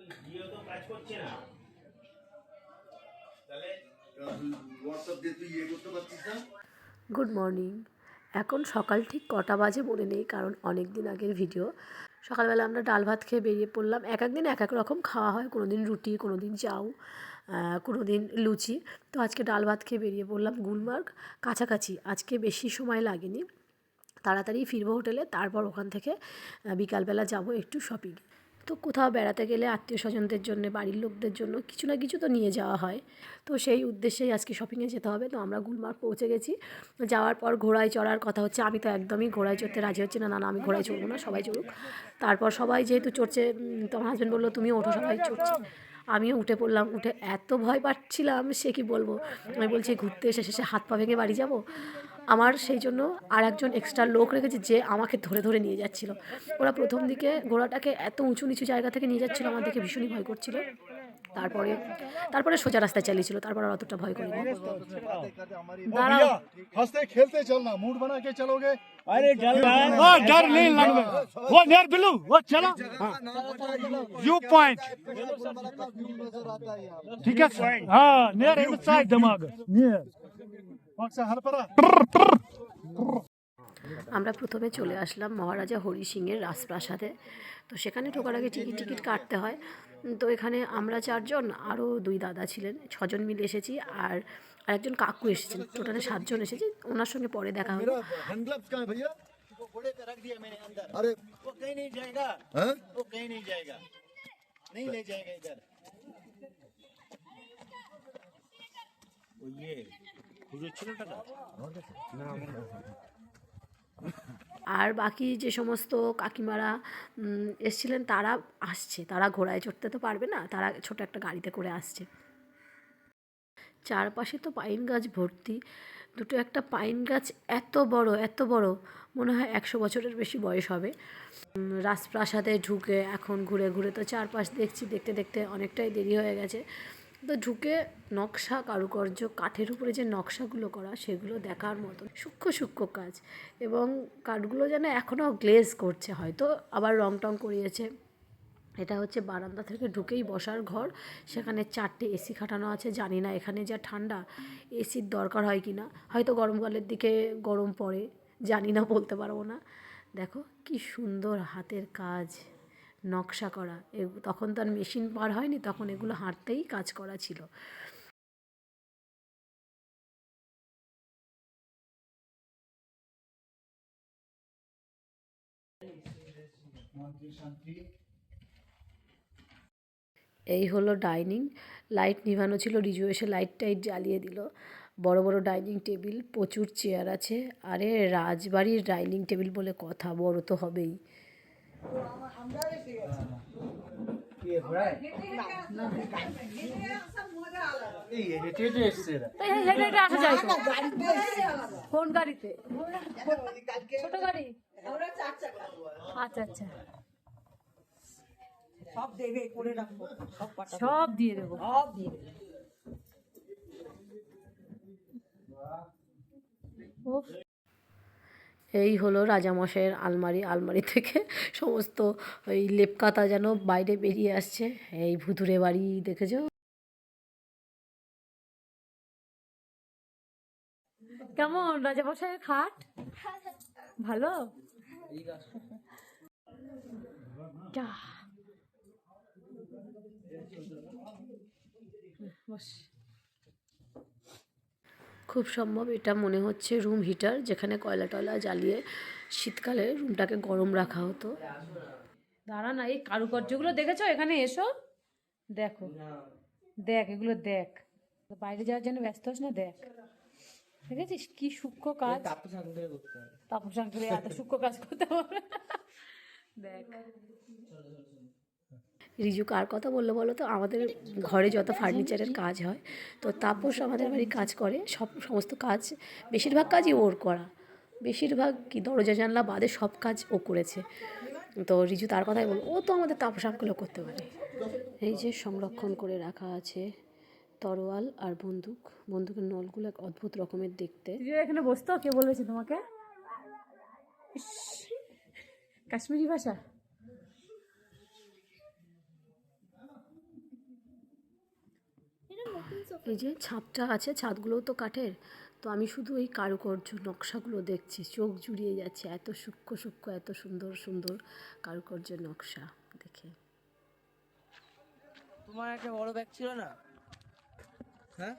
জিও তো কাজ করছে না। তাহলে হোয়াটসঅ্যাপ দিয়ে তুই ইয়ে করতে পারছিস না? গুড মর্নিং এখন সকাল ঠিক কটা বাজে মনে নেই কারণ অনেক দিন আগের ভিডিও সকালবেলা আমরা ডাল ভাত খেয়ে বেরিয়ে পড়লাম। এক এক দিন এক এক রকম খাওয়া হয়। কোনো দিন রুটি কোনো দিন চাউ কোনো দিন লুচি। তো আজকে ডাল ভাত খেয়ে বেরিয়ে পড়লাম গুলমার্গ। কাছাকাছি। আজকে বেশি সময় লাগেনি। তাড়াতাড়ি ফিরবো হোটেলে তারপর ওখান থেকে বিকালবেলা যাব একটু শপিং তো কোথাও বেড়াতে গেলে আত্মীয় স্বজনদের জন্য, বাড়ির লোকদের জন্য কিছু না কিছু তো নিয়ে যাওয়া হয়। তো সেই উদ্দেশ্যেই আজকে শপিংয়ে যেতে হবে। তো আমরা গুলমার্গ পৌঁছে গেছি। যাওয়ার পর ঘোড়ায় চড়ার কথা হচ্ছে, আমি তো একদমই ঘোড়ায় চড়তে রাজি হচ্ছে না। না না, আমি ঘোড়ায় চড়বো না, সবাই চড়ুক। তারপর সবাই যেহেতু চড়ছে তো হাজব্যান্ড বলল, তুমিও ওঠো, সবাই চড়ছে। আমিও উঠে পড়লাম, উঠে এত ভয় পাচ্ছিলাম, সে কি বলব? আমি বলছি, ঘুরতে এসে শেষে হাত পা ভেঙে বাড়ি যাব? আমার সেই জন্য আর একজন এক্সট্রা লোক রেখেছে যে আমাকে ধরে ধরে নিয়ে যাচ্ছিল ওরা প্রথম দিকে ঘোড়াটাকে এত উঁচু নিচু জায়গা থেকে নিয়ে যাচ্ছিল আমার দেখে ভীষণই ভয় করছিল তারপরে তারপরে সোজা রাস্তায় চালিয়েছিল তারপর আর অতটা ভয় করিনি भैया हंसते खेलते चलना मूड बना के चलोगे अरे डर रहा है वो डर नहीं लगना वो नियर बिलू वो चलो व्यू पॉइंट ठीक है हाँ नियर इनसाइड दिमाग नियर से हर परा আমরা প্রথমে চলে আসলাম মহারাজা হরি সিংয়ের রাজপ্রাসাদে। তো সেখানে ঢোকার আগে টিকিট টিকিট কাটতে হয়। তো এখানে আমরা চারজন আরও দুই দাদা ছিলেন ছজন মিলে এসেছি আর আরেকজন কাকু এসেছেন। টোটালে সাতজন এসেছি। ওনার সঙ্গে পরে দেখা হলো। আর বাকি যে সমস্ত কাকিমারা এসছিলেন, তারা আসছে। তারা ঘোড়ায় চড়তে তো পারবে না, তারা ছোট একটা গাড়িতে করে আসছে। চারপাশে তো পাইন গাছ ভর্তি। দুটো একটা পাইন গাছ এত বড় এত বড়, মনে হয় একশো বছরের বেশি বয়স হবে। রাজপ্রাসাদে ঢুকে এখন ঘুরে ঘুরে তো চারপাশ দেখছি, দেখতে দেখতে অনেকটাই দেরি হয়ে গেছে। তো ঢুকে নকশা, কারুকার্য, কাঠের উপরে যে নকশাগুলো করা, সেগুলো দেখার মতো সূক্ষ্ম সূক্ষ্ম কাজ। এবং কাঠগুলো যেন এখনও গ্লেজ করছে হয়তো, আবার রং টং করিয়েছে। এটা হচ্ছে বারান্দা থেকে ঢুকেই বসার ঘর। সেখানে চারটে এসি খাটানো আছে। জানি না এখানে যা ঠান্ডা এসির দরকার হয় কি না হয়তো গরমকালের দিকে গরম পড়ে, জানি না, বলতে পারব না। দেখো কি সুন্দর হাতের কাজ। নকশা করা। তখন তো আর মেশিন পার হয়নি, তখন এগুলো হাঁটতেই কাজ করা ছিল। এই হলো ডাইনিং। লাইট নিভানো ছিল রিজু, এসে লাইট টাইট জ্বালিয়ে দিল। বড় বড় ডাইনিং টেবিল, প্রচুর চেয়ার আছে। আরে, রাজবাড়ির ডাইনিং টেবিল বলে কথা, বড় তো হবেই। কোন গাড়িতে ছোট গাড়ি আচ্ছা আচ্ছা সব দেবে করে রাখব সব দিয়ে দেবো সব দিয়ে দেবে এই হলো রাজামশাইয়ের আলমারি। আলমারি থেকে সমস্ত ওই লেপকাতা যেন বাইরে বেরিয়ে আসছে। এই ভুতুরে বাড়ি দেখেছ? কেমন? রাজামশাইয়ের খাট? ভালো। বস। খুব সম্ভব। এটা মনে হচ্ছে রুম হিটার যেখানে কয়লা টয়লা জ্বালিয়ে শীতকালে রুমটাকে গরম রাখা হতো। দাঁড়া না এই কারুকার্যগুলো দেখেছ? এখানে এসো। দেখো। দেখ এগুলো দেখ। বাইরে যাওয়ার জন্য ব্যস্ত হোস না দেখ। দেখেছিস? কি সূক্ষ্ম কাজ। তাপস আঙ্কেলে এত সূক্ষ্ম কাজ করতে পারবে দেখ। রিজু কার কথা বলল বলো তো? আমাদের ঘরে যত ফার্নিচারের কাজ হয়, তো তাপস আমাদের বাড়ি কাজ করে, সব, সমস্ত কাজ, বেশিরভাগ কাজই ওর করা। বেশিরভাগ কি, দরজা, জানলা বাদে সব কাজ ও করেছে। তো রিজু তার কথাই বল ও তো আমাদের তাপস আঙ্কেলও করতে পারে। এই যে সংরক্ষণ করে রাখা আছে তরোয়াল আর বন্দুক। বন্দুকের নলগুলো এক অদ্ভুত রকমের দেখতে। এখানে বসতো? কে বলেছে তোমাকে? কাশ্মীরি ভাষা? এই যে ছাদটা আছে ছাদগুলোও তো কাঠের। তো আমি শুধু ওই কারুকার্য নকশাগুলো দেখছি। চোখ জুড়িয়ে যাচ্ছে এত সূক্ষ্ম সূক্ষ্ম এত সুন্দর সুন্দর কারুকার্য নকশা দেখে। তোমার একটা বড় ব্যাগ ছিল না? হ্যাঁ?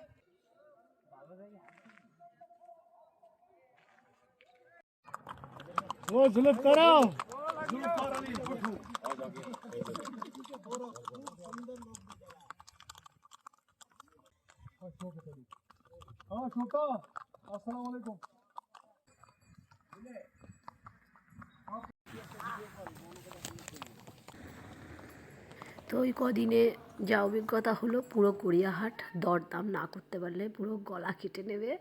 তো ওই কদিনে যা অভিজ্ঞতা হলো, পুরো গড়িয়াহাট দরদাম না করতে পারলে পুরো গলা কেটে নেবে।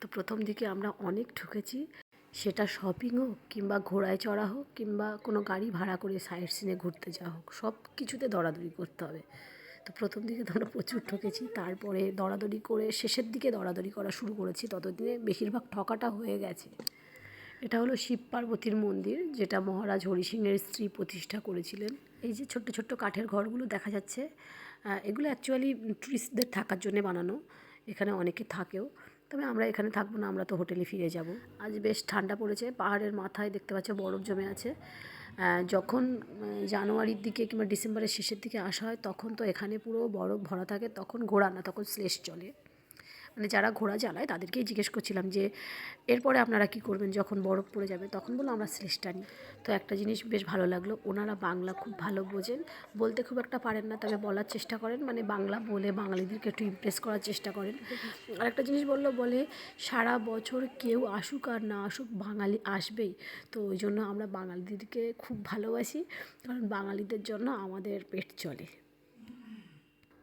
তো প্রথম দিকে আমরা অনেক ঠুকেছি, সেটা শপিং হোক কিংবা ঘোড়ায় চড়া হোক কিংবা কোনো গাড়ি ভাড়া করে সাইড সিনে ঘুরতে যাওয়া হোক সব কিছুতে দরাদরি করতে হবে। তো প্রথম দিকে তো আমরা প্রচুর ঠকেছি, তারপরে দরাদরি করে শেষের দিকে দরাদরি করা শুরু করেছি, ততদিনে বেশিরভাগ ঠকাটা হয়ে গেছে। এটা হলো শিব পার্বতীর মন্দির, যেটা মহারাজ হরি সিংয়ের স্ত্রী প্রতিষ্ঠা করেছিলেন। এই যে ছোট্ট ছোট্ট কাঠের ঘরগুলো দেখা যাচ্ছে এগুলো অ্যাকচুয়ালি টুরিস্টদের থাকার জন্য বানানো, এখানে অনেকে থাকেও। তবে আমরা এখানে থাকব না, আমরা তো হোটেলে ফিরে যাব। আজ বেশ ঠান্ডা পড়েছে, পাহাড়ের মাথায় দেখতে পাচ্ছ বরফ জমে আছে। যখন জানুয়ারির দিকে কিংবা ডিসেম্বরের শেষের দিকে আসা হয়, তখন তো এখানে পুরো বরফ ভরা থাকে, তখন ঘোরা না, তখন স্লেশ চলে। মানে যারা ঘোড়া চালায় তাদেরকেই জিজ্ঞেস করছিলাম যে, এরপরে আপনারা কি করবেন যখন বরফ পড়ে যাবে? তখন বলল, আমরা শ্লেষটা নিই। তো একটা জিনিস বেশ ভালো লাগল, ওনারা বাংলা খুব ভালো বোঝেন, বলতে খুব একটা পারেন না, তবে বলার চেষ্টা করেন মানে বাংলা বলে বাঙালিদেরকে একটু ইমপ্রেস করার চেষ্টা করেন। আর একটা জিনিস বলল, বলে, সারা বছর কেউ আসুক আর না আসুক, বাঙালি আসবেই। তো ওই জন্য আমরা বাঙালিদেরকে খুব ভালোবাসি, কারণ বাঙালিদের জন্য আমাদের পেট চলে।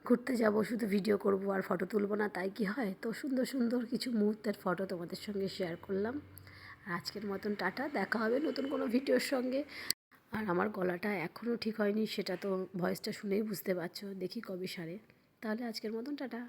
ঘুরতে যাব, শুধু ভিডিও করব আর ফটো তুলব না, তাই কি হয়? তো সুন্দর সুন্দর কিছু মুহূর্তের ফটো তোমাদের সঙ্গে শেয়ার করলাম। আর আজকের মতন টাটা, দেখা হবে নতুন কোনো ভিডিওর সঙ্গে। আর আমার গলাটা এখনও ঠিক হয়নি, সেটা তো ভয়েসটা শুনেই বুঝতে পারছ, দেখি কবে সারে। তাহলে আজকের মতন টাটা।